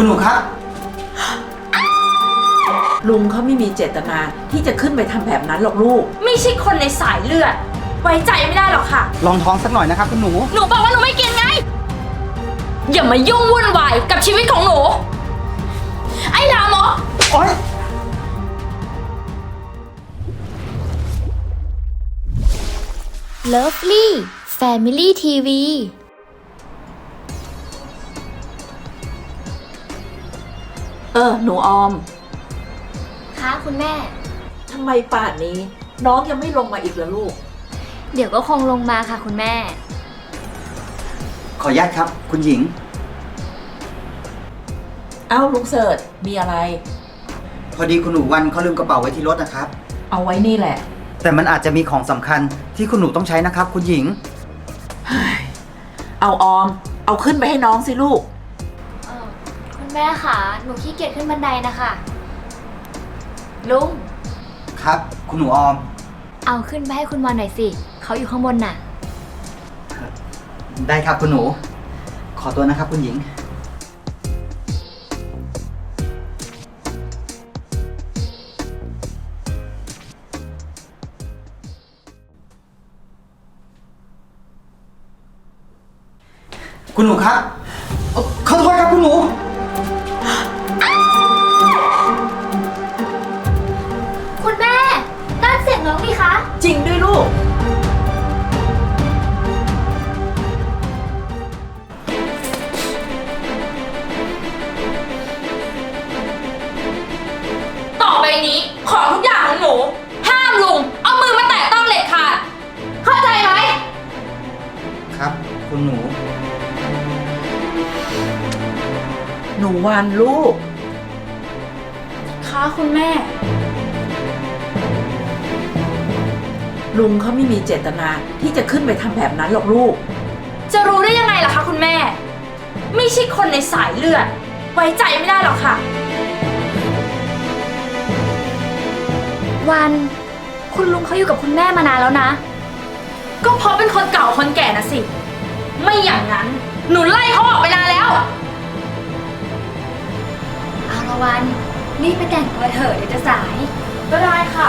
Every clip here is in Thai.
คุณหนูครับ ลุงเขาไม่มีเจตนาที่จะขึ้นไปทำแบบนั้นหรอกลูก ไม่ใช่คนในสายเลือด ไว้ใจไม่ได้หรอกค่ะ ลองท้องสักหน่อยนะครับคุณหนู หนูบอกว่าหนูไม่กินไง อย่ามายุ่งวุ่นวายกับชีวิตของหนู ไอ้ลามกโอ๊ย Lovely Family TV เออ หนูออมค่ะคุณแม่ ทำไมป่านนี้ น้องยังไม่ลงมาอีกเหรอลูก เดี๋ยวก็คงลงมาค่ะคุณแม่ ขออนุญาตครับ คุณหญิง เอ้าลุงเสิร์ชมีอะไร พอดีคุณหนูวันเขาลืมกระเป๋าไว้ที่รถนะครับ เอาไว้นี่แหละ แต่มันอาจจะมีของสำคัญที่คุณหนูต้องใช้นะครับ คุณหญิง เอาออม เอาขึ้นไปให้น้องสิลูกเออคุณ แม่ค่ะ หนูขี้เกียจขึ้นบันไดนะคะ ลุง ครับ คุณหนูออม เอาขึ้นไปให้คุณวอนหน่อยสิ เขาอยู่ข้างบนน่ะ ได้ครับคุณหนู ขอตัวนะครับคุณหญิง คุณหนูครับเอ่อขอโทษครับคุณหนู ต่อไปนี้ของทุกอย่างของหนู ห้ามลุง เอามือมาแตะต้องเหล็กค่ะเข้าใจไหม ครับ คุณหนู หนูวันลูกค่ะคุณแม่ ลุงเขาไม่มีเจตนาที่จะขึ้นไปทำแบบนั้นหรอกลูก จะรู้ได้ยังไงล่ะคะคุณแม่ ไม่ใช่คนในสายเลือด ไว้ใจไม่ได้หรอกค่ะ วัน คุณลุงเขาอยู่กับคุณแม่มานานแล้วนะ ก็เพราะเป็นคนเก่าคนแก่นะสิ ไม่อย่างนั้น หนูไล่เขาออกไปนานแล้ว เอาละวันรีบไปแต่งตัวเถอะเดี๋ยวจะสาย ก็ได้ค่ะ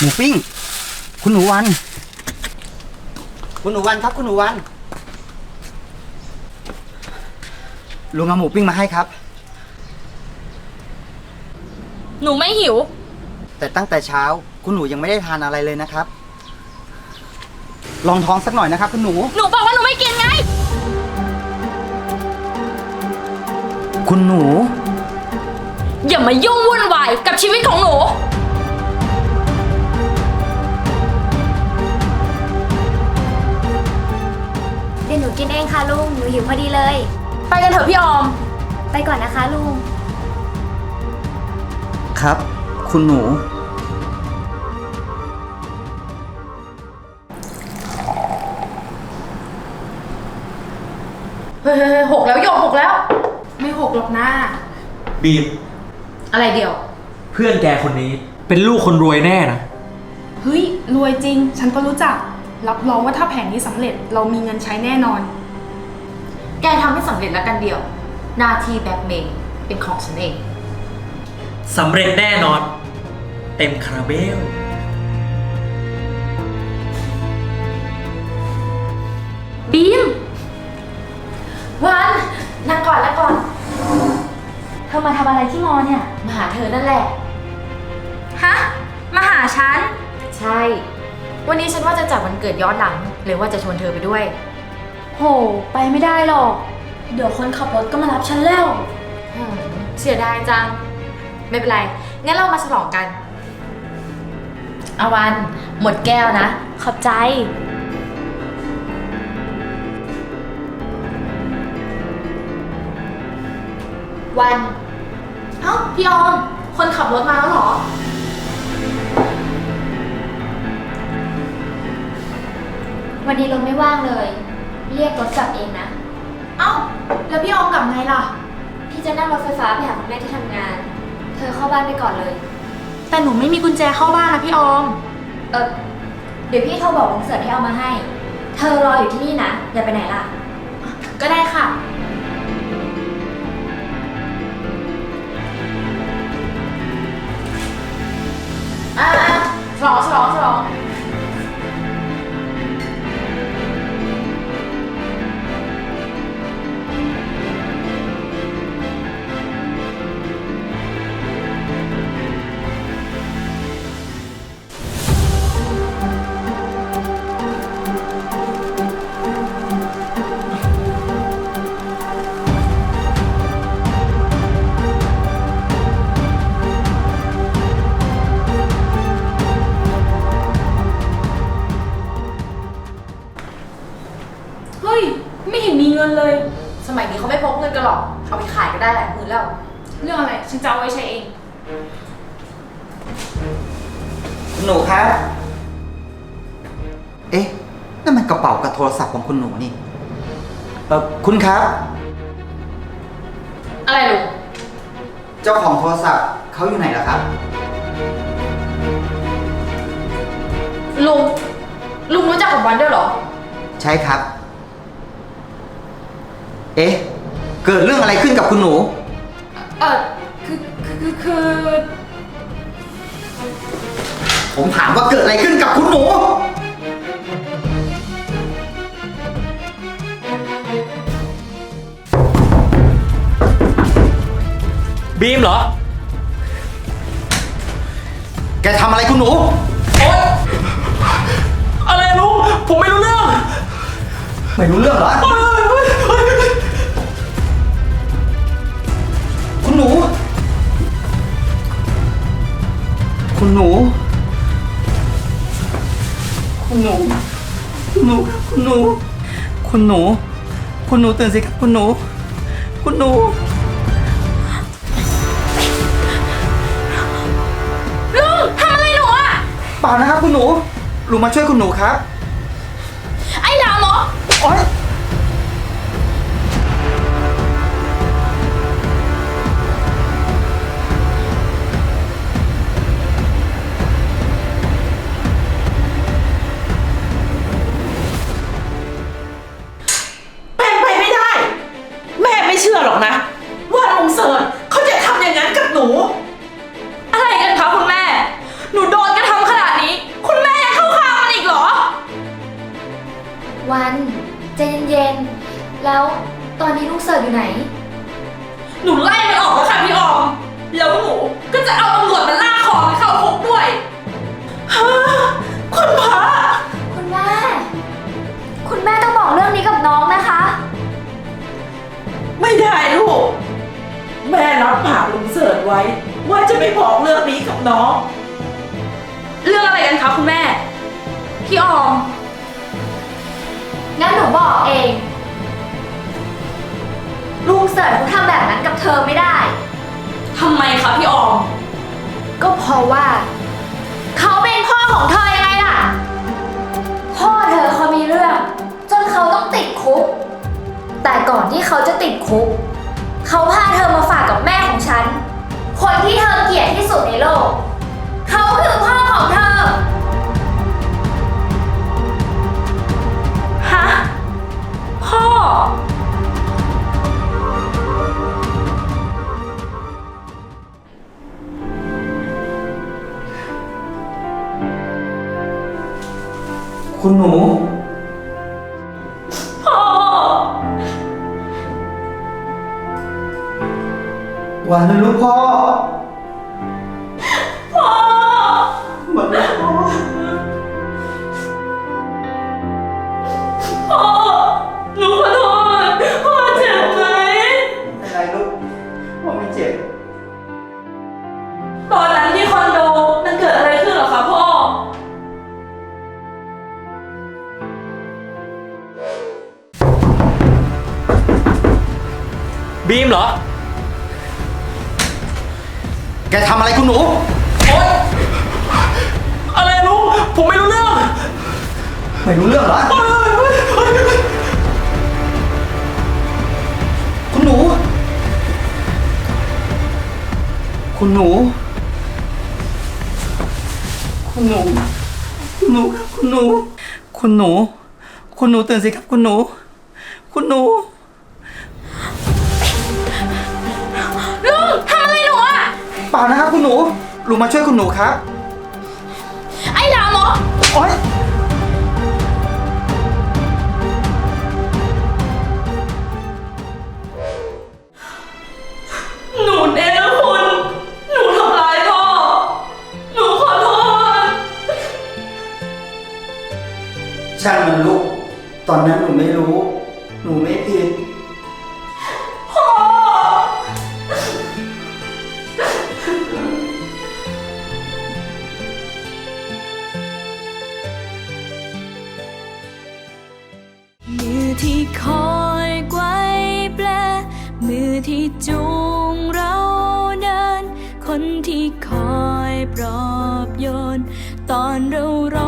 หมูปิ้ง คุณหนูวัน คุณหนูวันครับ คุณหนูวัน ลุงเอาหมูปิ้งมาให้ครับ หนูไม่หิว แต่ตั้งแต่เช้า คุณหนูยังไม่ได้ทานอะไรเลยนะครับ ลองท้องสักหน่อยนะครับ คุณหนู หนูบอกว่าหนูไม่กินไง คุณหนู อย่ามายุ่งวุ่นวายกับชีวิตของหนู ค่ะลุง หนูหิวพอดีเลย ไปกันเถอะพี่ออม ไปก่อนนะคะลุง ครับ คุณหนู เฮ้ยหกแล้วโยกหกแล้ว ไม่หกหรอกนะ บีมอะไรเดียว เพื่อนแกคนนี้ เป็นลูกคนรวยแน่นะ เฮ้ย รวยจริง ฉันก็รู้จัก รับรองว่าถ้าแผนนี้สำเร็จเรามีเงินใช้แน่นอน แกทำให้สำเร็จแล้วกันเดียว หน้าที่แบ็กเมย์เป็นของฉันเอง สำเร็จแน่นอน เต็มคาราเบล บีม วันนั่งก่อนนั่งก่อน เธอมาทำอะไรที่มอเนี่ย มาหาเธอนั่นแหละ ฮะ มาหาฉัน ใช่ วันนี้ฉันว่าจะจัดวันเกิดย้อนหลังเลยว่าจะชวนเธอไปด้วย โห ไปไม่ได้หรอก เดี๋ยวคนขับรถก็มารับฉันแล้ว อืมเสียดายจัง ไม่เป็นไร งั้นเรามาฉลองกัน อาวัน หมดแก้วนะ ขอบใจบวัน เอ้า พี่ออม คนขับรถมาแล้วเหรอ วันนี้รถไม่ว่างเลย เรียกรถกลับเองนะ เอ้า แล้วพี่ออมกลับไงล่ะ พี่จะนั่งรถไฟฟ้าไปหาคุณแม่ที่ทำงาน เธอเข้าบ้านไปก่อนเลย แต่หนูไม่มีกุญแจเข้าบ้านนะพี่ออม เออเดี๋ยวพี่โทรบอกลุงเสิร์ชให้เอามาให้ เธอรออยู่ที่นี่นะ อย่าไปไหนล่ะ ก็ได้ค่ะ อ่าฉลองฉลองฉลอง นมีเงินเลย สมัยนี้เขาไม่พกเงินกันหรอก เอาไปขายก็ได้หลายหมื่นแล้ว เรื่องอะไร ฉันจะเอาไว้ใช้เอง คุณหนูครับ เอ๊ะ นั่นมันกระเป๋ากับโทรศัพท์ของคุณหนูนี่ เออคุณครับ อะไรลุงเจ้าของโทรศัพท์เขาอยู่ไหนล่ะครับ ลุง ลุงรู้จักกับวันด้วยเหรอ ใช่ครับ เอ๊ะ เกิดเรื่องอะไรขึ้นกับคุณหนู เออคือคือคือคือ ผมถามว่าเกิดอะไรขึ้นกับคุณหนู บีมเหรอ แกทำอะไรคุณหนู โอ๊ยอะไรลุงผมไม่รู้เรื่อง ไม่รู้เรื่องเหรอคุณ คุณหนู คุณหนู คุณหนู คุณหนู คุณหนู คุณหนูตื่นสิครับคุณหนู คุณหนู ลุงทำอะไรหนูอะ เปล่านะครับคุณหนูลุงมาช่วยคุณหนูครับ ไอ้หลามเหรอโอ๊ย พี่ออม งั้นหนูบอกเอง ลุงเสิร์ชเขาทำแบบนั้นกับเธอไม่ได้ ทำไมคะพี่ออม ก็เพราะว่า เขาเป็นพ่อของเธอยังไงล่ะ พ่อเธอเขามีเรื่อง จนเขาต้องติดคุก แต่ก่อนที่เขาจะติดคุก เขาพาเธอมาฝากกับแม่ของฉัน คนที่เธอเกลียดที่สุดในโลก เขาคือ คุณหนู พ่อวันลูกพ่อ บีมเหรอ แกทำอะไรคุณหนู โอ๊ยอะไรลุงผมไม่รู้เรื่องไม่รู้เรื่องเหรอ คุณหนู คุณหนู คุณหนู คุณหนูครับคุณหนู คุณหนู คุณหนูตื่นสิครับคุณหนู คุณหนู ล่านะครับคุณหนูลุงมาช่วยคุณหนูครับ ไอ้หลาหมอโอ๊ยหนูเองนะคุณ หนูทำร้ายพ่อ หนูขอโทษ ช่างมันลูก ตอนนั้นหนูไม่รู้ หนูไม่ผิด ที่คอยไกวแปล มือที่จูงเราเดิน คนที่คอยปลอบโยน ตอนเราร้อ